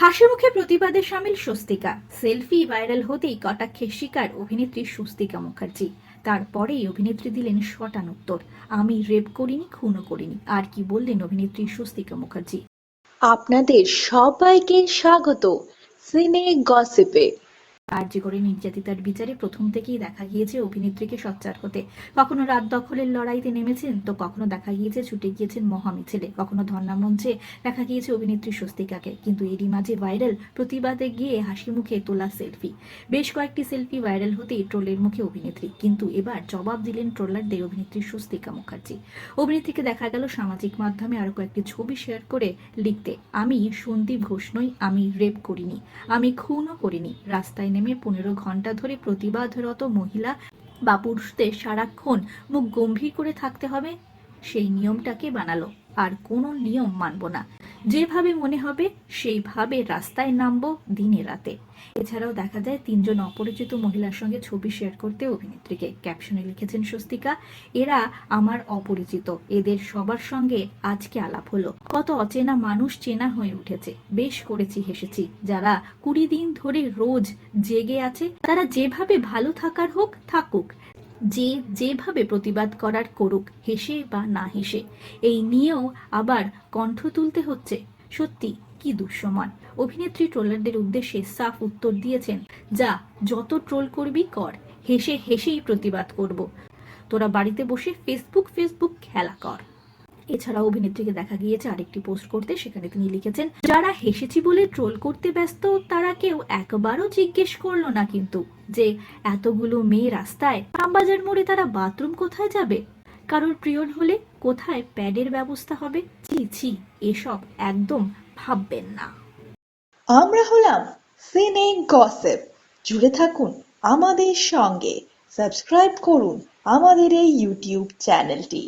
হাসি মুখে প্রতিবাদে সামিল স্বস্তিকা। সেলফি ভাইরাল হতেই কটাক্ষের শিকার অভিনেত্রী স্বস্তিকা মুখার্জি। তারপরেই অভিনেত্রী দিলেন শটান উত্তর। আমি রেপ করিনি, খুনও করিনি। আর কি বললেন অভিনেত্রী স্বস্তিকা মুখার্জি? আপনাদের সবাইকে স্বাগত। সিনে গসিপে। কার্যকরী নির্যাতিতার বিচারে প্রথম থেকেই দেখা গিয়েছে অভিনেত্রীকে সচ্চার হতে। কখনো রাত দখলের লড়াইতে নেমেছেন, তো কখনো দেখা গিয়েছে ছুটে গিয়েছেন মহামিছিলে। কখনো ধর্ণা মঞ্চে দেখা গিয়েছে অভিনেত্রী স্বস্তিকাকে। কিন্তু এরই মাঝে ভাইরাল প্রতিবাদে গিয়ে হাসি মুখে তোলা সেলফি। বেশ কয়েকটি সেলফি ভাইরাল হতেই ট্রোলের মুখে অভিনেত্রী। কিন্তু এবার জবাব দিলেন ট্রোলারদের অভিনেত্রী স্বস্তিকা মুখার্জি। অভিনেত্রীকে দেখা গেল সামাজিক মাধ্যমে আরও কয়েকটি ছবি শেয়ার করে লিখতে, আমি সন্দীপ ঘোষ নই, আমি রেপ করিনি, আমি খুনও করিনি, রাস্তায় নেমে পনেরো ঘণ্টা ধরে প্রতিবাদরত মহিলা বা পুরুষদের সারাক্ষণ মুখ গম্ভীর করে থাকতে হবে। সেই নিয়মটাকে বানালো। আর কোনো নিয়ম মানব না। যেভাবে মনে হবে, সেইভাবে রাস্তায় নামবো দিনে রাতে। এছাড়াও দেখা যায়, তিনজন অপরিচিত মহিলার সঙ্গে ছবি শেয়ার করতে অভিনেত্রীকে ক্যাপশনে লিখেছেন স্বস্তিকা, এরা আমার অপরিচিত। এদের সবার সঙ্গে আজকে আলাপ হলো। কত অচেনা মানুষ চেনা হয়ে উঠেছে। বেশ করেছি, হেসেছি। যারা কুড়ি দিন ধরে রোজ জেগে আছে, তারা যেভাবে ভালো থাকার হোক, থাকুক। যে যেভাবে প্রতিবাদ করার করুক, হেসে বা না হেসে। এই নিয়েও আবার কণ্ঠ তুলতে হচ্ছে। সত্যি, কি দুঃসময়। অভিনেত্রী ট্রোলারদের উদ্দেশ্যে সাফ উত্তর দিয়েছেন, যা, যত ট্রোল করবি কর, হেসে হেসেই প্রতিবাদ করব। তোরা বাড়িতে বসে ফেসবুক ফেসবুক খেলা কর। এছাড়া অভিনেত্রীকে দেখা গিয়েছে আরেকটি পোস্ট করতে, সেখানে তিনি লিখেছেন, যারা হেসেছি বলে ট্রোল করতে ব্যস্ত, তারা কেউ একবারও জিজ্ঞেস করল না কিন্তু যে এতগুলো মেয়ে রাস্তায় রামবাজার মোড়ে তারা বাথরুম কোথায় যাবে? কারোর প্রিয়ন হলে কোথায় প্যাডের ব্যবস্থা হবে? ছি ছি, এসব একদম ভাববেন না। আমরা হলাম সিনে গসেপ। জুড়ে থাকুন আমাদের সঙ্গে। সাবস্ক্রাইব করুন আমাদের এই ইউটিউব চ্যানেলটি।